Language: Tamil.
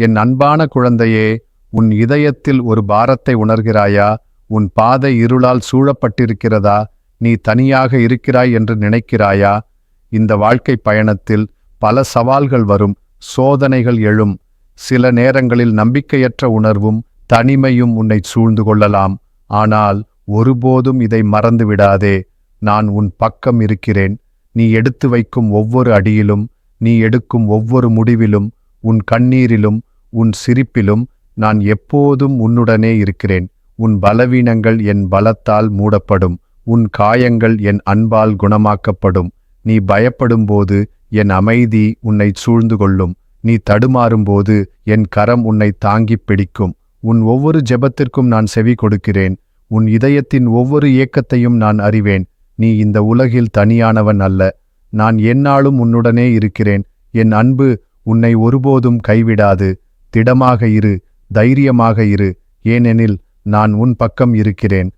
என் அன்பான குழந்தையே உன் இதயத்தில் ஒரு பாரத்தை உணர்கிறாயா? உன் பாதை இருளால் சூழப்பட்டிருக்கிறதா? நீ தனியாக இருக்கிறாய் என்று நினைக்கிறாயா? இந்த வாழ்க்கை பயணத்தில் பல சவால்கள் வரும் சோதனைகள் எழும். சில நேரங்களில் நம்பிக்கையற்ற உணர்வும் தனிமையும் உன்னை சூழ்ந்து கொள்ளலாம். ஆனால் ஒருபோதும் இதை மறந்து விடாதே. நான் உன் பக்கம் இருக்கிறேன். நீ எடுத்து வைக்கும் ஒவ்வொரு அடியிலும் நீ எடுக்கும் ஒவ்வொரு முடிவிலும் உன் கண்ணீரிலும் உன் சிரிப்பிலும் நான் எப்போதும் உன்னுடனே இருக்கிறேன். உன் பலவீனங்கள் என் பலத்தால் மூடப்படும். உன் காயங்கள் என் அன்பால் குணமாக்கப்படும். நீ பயப்படும்போது என் அமைதி உன்னை சூழ்ந்து கொள்ளும் நீ தடுமாறும்போது என் கரம் உன்னை தாங்கிப் பிடிக்கும். உன் ஒவ்வொரு ஜெபத்திற்கும் நான் செவி கொடுக்கிறேன். உன் இதயத்தின் ஒவ்வொரு இயக்கத்தையும் நான் அறிவேன். நீ இந்த உலகில் தனியானவன் அல்ல. நான் எந்நாளும் உன்னுடனே இருக்கிறேன். என் அன்பு உன்னை ஒருபோதும் கைவிடாது. திடமாக இரு தைரியமாக இரு. ஏனெனில் நான் உன் பக்கம் இருக்கிறேன்.